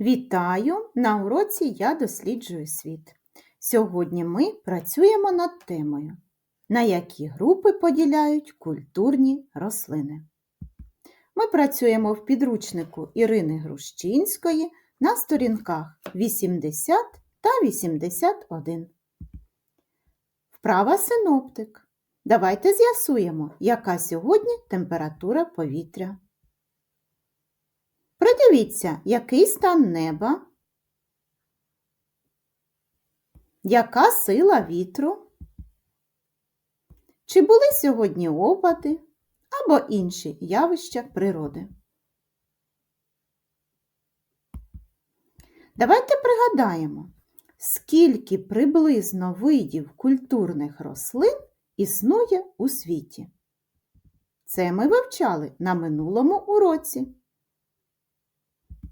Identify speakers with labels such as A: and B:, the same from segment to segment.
A: Вітаю! На уроці Я досліджую світ. Сьогодні ми працюємо над темою, на які групи поділяють культурні рослини. Ми працюємо в підручнику Ірини Грущинської на сторінках 80 та 81. Вправа синоптик. Давайте з'ясуємо, яка сьогодні температура повітря. Придивіться, який стан неба, яка сила вітру, чи були сьогодні опади або інші явища природи. Давайте пригадаємо, скільки приблизно видів культурних рослин існує у світі. Це ми вивчали на минулому уроці.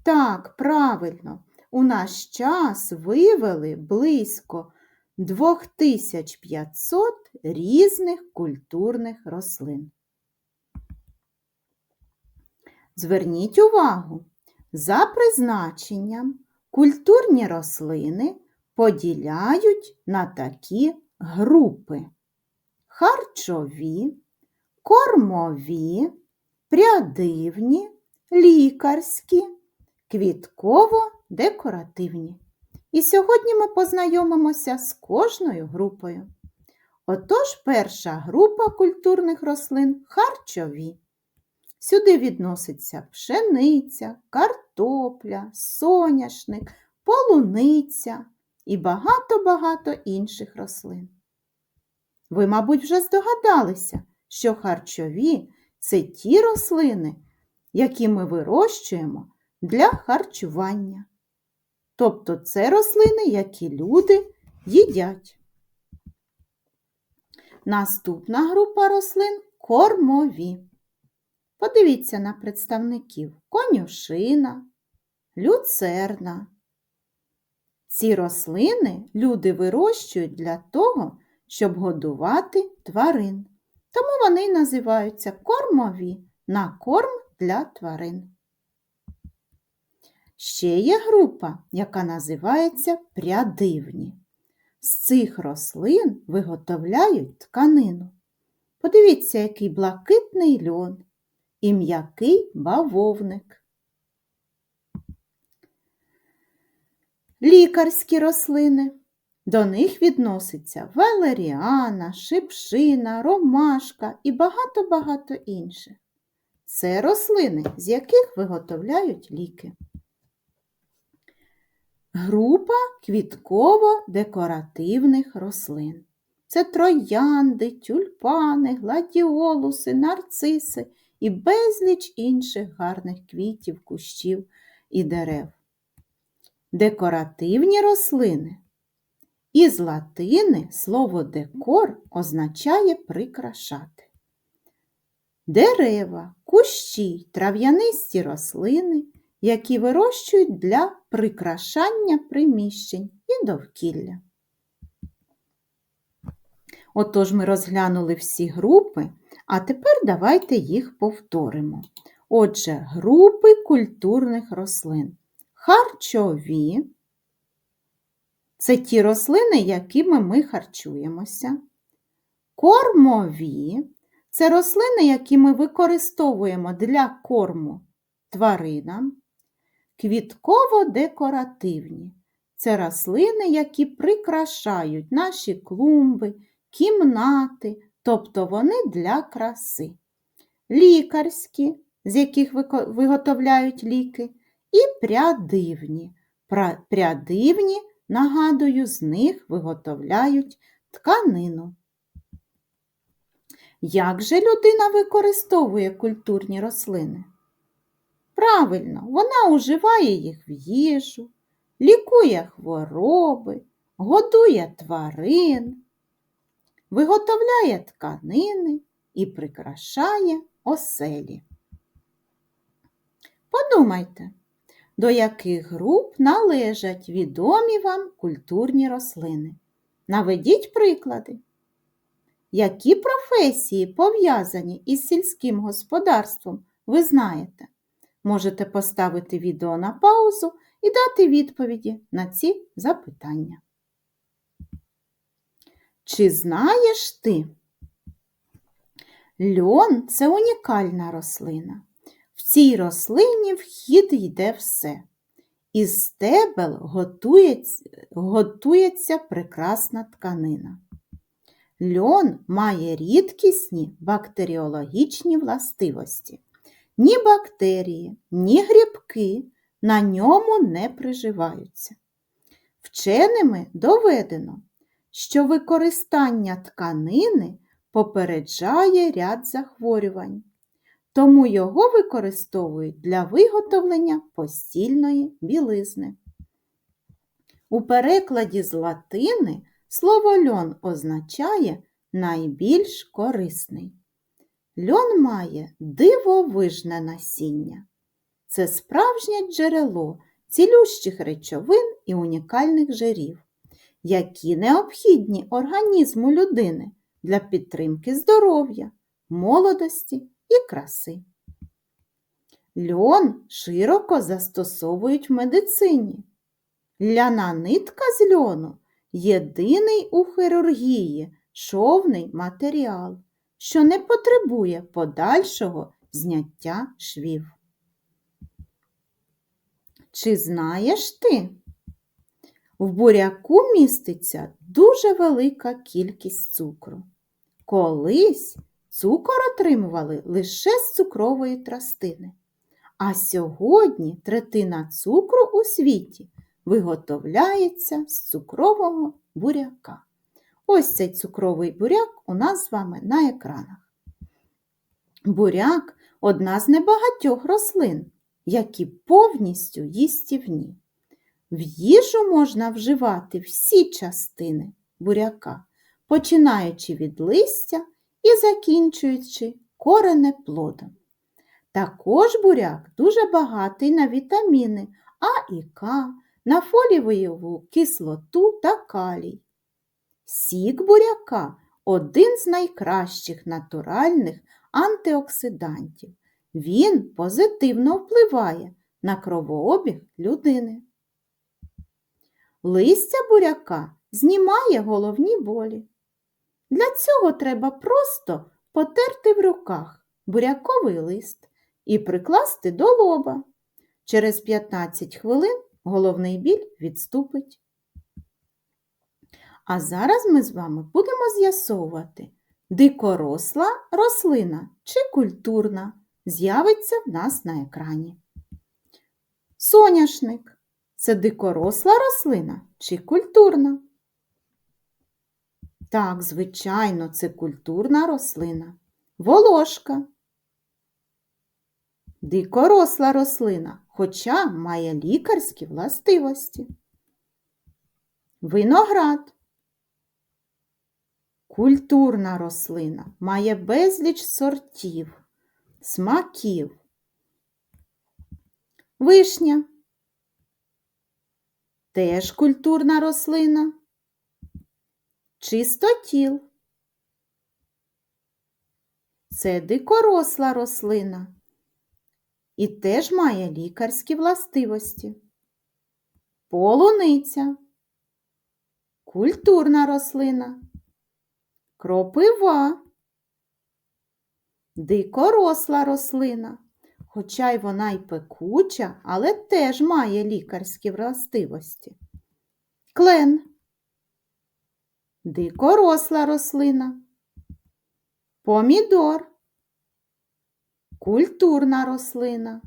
A: Так, правильно, у наш час вивели близько 2500 різних культурних рослин. Зверніть увагу, за призначенням культурні рослини поділяють на такі групи харчові, кормові, прядивні, лікарські, квітково-декоративні. І сьогодні ми познайомимося з кожною групою. Отож, перша група культурних рослин харчові. Сюди відноситься пшениця, картопля, соняшник, полуниця і багато-багато інших рослин. Ви, мабуть, вже здогадалися, що харчові це ті рослини, які ми вирощуємо для харчування. Тобто це рослини, які люди їдять. Наступна група рослин кормові. Подивіться на представників конюшина, люцерна. Ці рослини люди вирощують для того, щоб годувати тварин. Тому вони називаються кормові на корм для тварин. Ще є група, яка називається прядивні. З цих рослин виготовляють тканину. Подивіться, який блакитний льон і м'який бавовник. Лікарські рослини. До них відноситься валеріана, шипшина, ромашка і багато-багато інше. Це рослини, з яких виготовляють ліки. Група квітково-декоративних рослин. Це троянди, тюльпани, гладіолуси, нарциси і безліч інших гарних квітів, кущів і дерев. Декоративні рослини. Із латини слово декор означає прикрашати. Дерева, кущі, трав'янисті рослини, які вирощують для прикрашання приміщень і довкілля. Отож ми розглянули всі групи, а тепер давайте їх повторимо. Отже, групи культурних рослин. Харчові це ті рослини, якими ми харчуємося. Кормові це рослини, які ми використовуємо для корму тваринам. Квітково-декоративні це рослини, які прикрашають наші клумби, кімнати, тобто вони для краси. Лікарські, з яких виготовляють ліки, і прядивні. Прядивні, нагадую, з них виготовляють тканину. Як же людина використовує культурні рослини? Правильно, вона уживає їх в їжу, лікує хвороби, годує тварин, виготовляє тканини і прикрашає оселі. Подумайте, до яких груп належать відомі вам культурні рослини. Наведіть приклади. Які професії пов'язані із сільським господарством, ви знаєте? Можете поставити відео на паузу і дати відповіді на ці запитання. Чи знаєш ти? Льон це унікальна рослина. В цій рослині вхід йде все. Із стебел готується, готується прекрасна тканина. Льон має рідкісні бактеріологічні властивості. Ні бактерії, ні грибки на ньому не приживаються. Вченими доведено, що використання тканини попереджає ряд захворювань, тому його використовують для виготовлення постільної білизни. У перекладі з латини слово льон означає найбільш корисний. Льон має дивовижне насіння. Це справжнє джерело цілющих речовин і унікальних жирів, які необхідні організму людини для підтримки здоров'я, молодості і краси. Льон широко застосовують в медицині. Ляна нитка з льону єдиний у хірургії шовний матеріал, що не потребує подальшого зняття швів. Чи знаєш ти? В буряку міститься дуже велика кількість цукру. Колись цукор отримували лише з цукрової тростини, а сьогодні третина цукру у світі виготовляється з цукрового буряка. Ось цей цукровий буряк у нас з вами на екранах. Буряк одна з небагатьох рослин, які повністю їстівні. В їжу можна вживати всі частини буряка, починаючи від листя і закінчуючи коренеплодом. Також буряк дуже багатий на вітаміни А і К, на фолієву кислоту та калій. Сік буряка один з найкращих натуральних антиоксидантів. Він позитивно впливає на кровообіг людини. Листя буряка знімає головні болі. Для цього треба просто потерти в руках буряковий лист і прикласти до лоба. Через 15 хвилин головний біль відступить. А зараз ми з вами будемо з'ясовувати, дикоросла рослина чи культурна з'явиться в нас на екрані. Соняшник це дикоросла рослина чи культурна? Так, звичайно, це культурна рослина. Волошка. Дикоросла рослина, хоча має лікарські властивості. Виноград. Культурна рослина має безліч сортів, смаків. Вишня. Теж культурна рослина. Чистотіл. Це дикоросла рослина і теж має лікарські властивості. Полуниця. Культурна рослина. Кропива. Дикоросла рослина. Хоча й вона й пекуча, але теж має лікарські властивості. Клен. Дикоросла рослина. Помідор. Культурна рослина.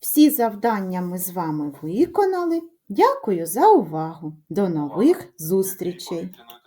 A: Всі завдання ми з вами виконали. Дякую за увагу. До нових зустрічей!